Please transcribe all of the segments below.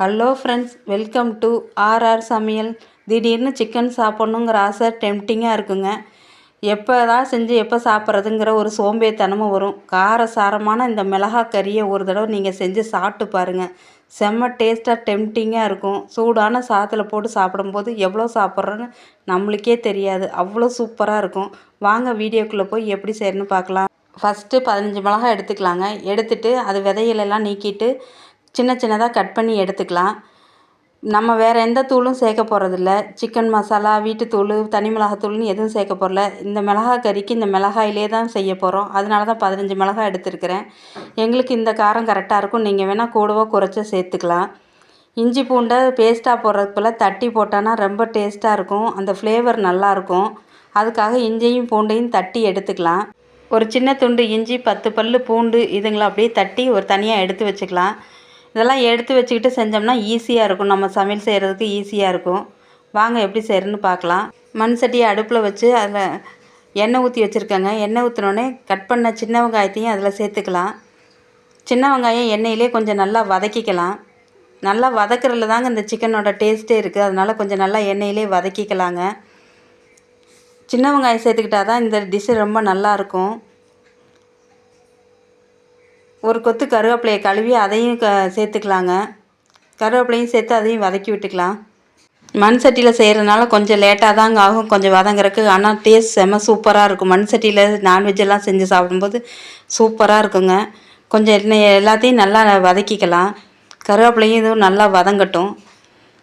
Hello friends welcome to RR சமையல். திடீர்னு chicken சாப்பிட்ணுங்கிற ஆசை டெம்டிங்காக இருக்குங்க. எப்போ தான் செஞ்சு எப்போ சாப்பிட்றதுங்கிற ஒரு சோம்பேத்தனமும் வரும். கார சாரமான இந்த மிளகா கறியை ஒரு தடவை நீங்கள் செஞ்சு சாப்பிட்டு பாருங்கள் செம்ம டேஸ்ட்டாக டெம்டிங்காக இருக்கும். சூடான சாதத்தில் போட்டு சாப்பிடும்போது எவ்வளோ சாப்பிட்றோன்னு நம்மளுக்கே தெரியாது. அவ்வளோ சூப்பராக இருக்கும். வாங்க வீடியோக்குள்ளே போய் எப்படி செய்யணும்னு பார்க்கலாம். ஃபஸ்ட்டு பதினஞ்சு மிளகா எடுத்துக்கலாங்க. எடுத்துட்டு அது விதையிலெல்லாம் நீக்கிட்டு சின்ன சின்னதாக கட் பண்ணி எடுத்துக்கலாம். நம்ம வேறு எந்த தூளும் சேர்க்க போகிறதில்ல சிக்கன் மசாலா வீட்டுத்தூள் தனி மிளகாத்தூள்னு எதுவும் சேர்க்க போகிறல இந்த மிளகா கறிக்கு இந்த மிளகாயிலே தான் செய்ய போகிறோம் அதனால தான் பதினஞ்சு மிளகா எடுத்துருக்கிறேன். எங்களுக்கு இந்த காரம் கரெக்டாக இருக்கும். நீங்கள் வேணால் கூடவோ குறைச்சோ சேர்த்துக்கலாம். இஞ்சி பூண்டை பேஸ்ட்டாக போடுறதுக்கு போல் தட்டி போட்டோன்னா ரொம்ப டேஸ்ட்டாக இருக்கும். அந்த ஃப்ளேவர் நல்லாயிருக்கும் அதுக்காக இஞ்சியும் பூண்டையும் தட்டி எடுத்துக்கலாம். ஒரு சின்ன துண்டு இஞ்சி பத்து பல் பூண்டு இதுங்களை அப்படியே தட்டி ஒரு தனியாக எடுத்து வச்சுக்கலாம். இதெல்லாம் எடுத்து வச்சுக்கிட்டு செஞ்சோம்னா ஈஸியாக இருக்கும். நம்ம சமையல் செய்கிறதுக்கு ஈஸியாக இருக்கும். வாங்க எப்படி செய்கிறதுன்னு பார்க்கலாம். மண் சட்டியை அடுப்பில் வச்சு அதில் எண்ணெய் ஊற்றி வச்சுருக்கேங்க. எண்ணெய் ஊற்றினோடனே கட் பண்ண சின்ன வெங்காயத்தையும் அதில் சேர்த்துக்கலாம். சின்ன வெங்காயம் எண்ணெயிலே கொஞ்சம் நல்லா வதக்கிக்கலாம். நல்லா வதக்கிறதுல தாங்க இந்த சிக்கனோட டேஸ்ட்டே இருக்குது அதனால் கொஞ்சம் நல்லா எண்ணெயிலே வதக்கிக்கலாங்க. சின்ன வெங்காயம் சேர்த்துக்கிட்டா தான் இந்த டிஷ்ஷு ரொம்ப நல்லாயிருக்கும் ஒரு கொத்து கருவேப்பிலையை கழுவி அதையும் க சேர்த்துக்கலாங்க. கருவேப்பிலையும் சேர்த்து அதையும் வதக்கி விட்டுக்கலாம். மண் சட்டியில் செய்கிறதுனால கொஞ்சம் லேட்டாக தாங்க ஆகும். கொஞ்சம் வதங்குறக்கு ஆனால் டேஸ்ட் செம்ம சூப்பராக இருக்கும். மண் சட்டியில் நான்வெஜ்ஜெல்லாம் செஞ்சு சாப்பிடும்போது சூப்பராக இருக்குங்க. கொஞ்சம் எண்ணெய் எல்லாத்தையும் நல்லா வதக்கிக்கலாம். கருவேப்பிலையும் இதுவும் நல்லா வதங்கட்டும்.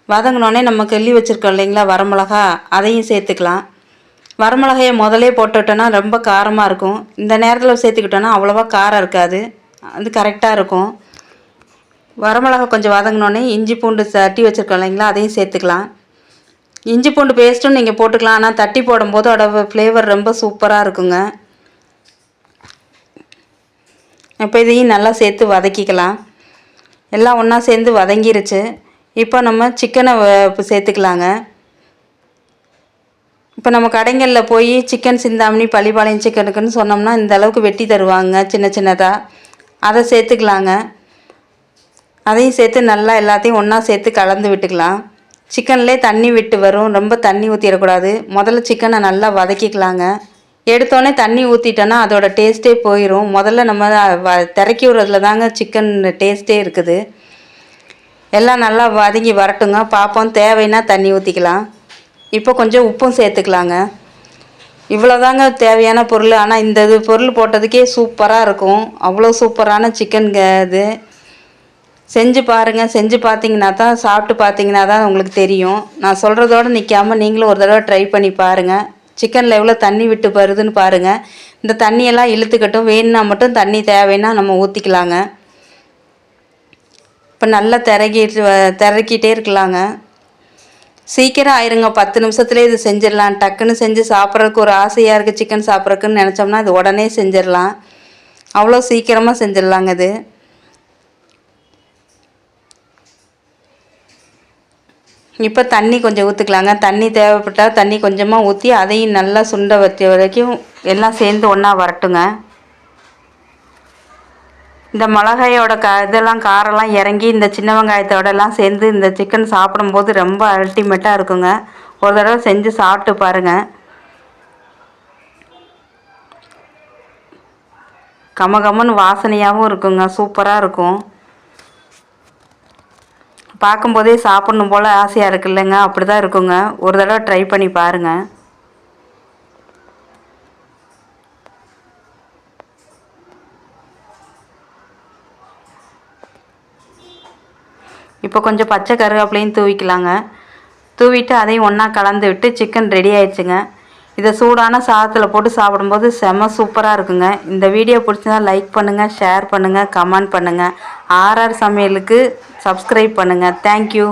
வதங்கினோடனே நம்ம கிள்ளி வச்சுருக்கோம் இல்லைங்களா வரமிளகா அதையும் சேர்த்துக்கலாம். வரமிளகாயை முதலே போட்டுவிட்டோன்னா ரொம்ப காரமாக இருக்கும். இந்த நேரத்தில் சேர்த்துக்கிட்டோன்னா அவ்வளோவா காரம் இருக்காது. அது கரெக்டாக இருக்கும். வரமிளகா கொஞ்சம் வதங்கினோடனே இஞ்சி பூண்டு தட்டி வச்சுருக்கோம் இல்லைங்களா அதையும் சேர்த்துக்கலாம். இஞ்சி பூண்டு பேஸ்ட்டும் நீங்கள் போட்டுக்கலாம் ஆனால் தட்டி போடும்போது அதோட ஃப்ளேவர் ரொம்ப சூப்பராக இருக்குங்க. இப்போ இதையும் நல்லா சேர்த்து வதக்கிக்கலாம். எல்லாம் ஒன்றா சேர்ந்து வதங்கிருச்சு. இப்போ நம்ம சிக்கனை சேர்த்துக்கலாங்க. இப்போ நம்ம கடைங்களில் போய் சிக்கன் சிந்தாமணி பள்ளிப்பாளையம் சிக்கனுக்குன்னு சொன்னோம்னா இந்த அளவுக்கு வெட்டி தருவாங்க சின்ன சின்னதாக அதை சேர்த்துக்கலாங்க. அதையும் சேர்த்து நல்லா எல்லாத்தையும் ஒன்றா சேர்த்து கலந்து விட்டுக்கலாம். சிக்கன்லேயே தண்ணி விட்டு வரும். ரொம்ப தண்ணி ஊற்றிடக்கூடாது முதல்ல சிக்கனை நல்லா வதக்கிக்கலாங்க. எடுத்தோடனே தண்ணி ஊற்றிட்டோன்னா அதோடய டேஸ்ட்டே போயிடும் முதல்ல நம்ம வ திறக்கி விடுறதுல தாங்க சிக்கன் டேஸ்ட்டே இருக்குது. எல்லாம் நல்லா வதங்கி வரட்டுங்க. பார்ப்போம் தேவைன்னா தண்ணி ஊற்றிக்கலாம் இப்போ கொஞ்சம் உப்பும் சேர்த்துக்கலாங்க. இவ்வளோதாங்க தேவையான பொருள். ஆனால் இந்த இது பொருள் போட்டதுக்கே சூப்பராக இருக்கும். அவ்வளோ சூப்பரான சிக்கன் இது செஞ்சு பாருங்கள் செஞ்சு பார்த்தீங்கன்னா தான் சாப்பிட்டு பார்த்தீங்கன்னா தான் உங்களுக்கு தெரியும். நான் சொல்கிறதோடு நிற்காமல் நீங்களும் ஒரு தடவை ட்ரை பண்ணி பாருங்கள் சிக்கனில் எவ்வளோ தண்ணி விட்டு வருதுன்னு பாருங்கள் இந்த தண்ணியெல்லாம் இழுத்துக்கட்டும். வேணுன்னா மட்டும் தண்ணி தேவைன்னா நம்ம ஊற்றிக்கலாங்க இப்போ நல்லா திறக்கிட்டு திறக்கிட்டே இருக்கலாங்க. சீக்கிரம் ஆயிருங்க. பத்து நிமிஷத்துலேயே இது செஞ்சிடலாம். டக்குன்னு செஞ்சு சாப்பிட்றதுக்கு ஒரு ஆசையாக இருக்குது சிக்கன் சாப்பிட்றதுக்குன்னு நினச்சோம்னா இது உடனே செஞ்சிடலாம். அவ்வளோ சீக்கிரமாக செஞ்சிடலாங்க இது. இப்போ தண்ணி கொஞ்சம் ஊற்றுக்கலாங்க தண்ணி தேவைப்பட்டால் தண்ணி கொஞ்சமாக ஊற்றி அதையும் நல்லா சுண்ட வச்ச வரைக்கும் எல்லாம் சேர்ந்து ஒன்றா வரட்டுங்க. இந்த மிளகாயோட க இதெல்லாம் காரெல்லாம் இறங்கி இந்த சின்ன வெங்காயத்தோடலாம் சேர்ந்து இந்த சிக்கன் சாப்பிடும்போது ரொம்ப அல்டிமேட்டாக இருக்குங்க. ஒரு தடவை செஞ்சு சாப்பிட்டு பாருங்கள் கம கமன்னு வாசனையாகவும் இருக்குங்க. சூப்பராக இருக்கும். பார்க்கும்போதே சாப்பிட்ணும் போல் ஆசையாக இருக்குல்லங்க அப்படி தான் இருக்குங்க. ஒரு தடவை ட்ரை பண்ணி பாருங்கள் இப்போ கொஞ்சம் பச்சை கருவேப்பிலையும் தூவிக்கலாங்க. தூவிட்டு அதையும் ஒன்றா கலந்து விட்டு சிக்கன் ரெடி ஆயிடுச்சுங்க. இதை சூடான சாதத்தில் போட்டு சாப்பிடும்போது செம சூப்பராக இருக்குங்க. இந்த வீடியோ பிடிச்சதா லைக் பண்ணுங்கள் ஷேர் பண்ணுங்கள் கமெண்ட் பண்ணுங்கள் ஆர்ஆர் சமையலுக்கு சப்ஸ்கிரைப் பண்ணுங்கள் தேங்க்யூ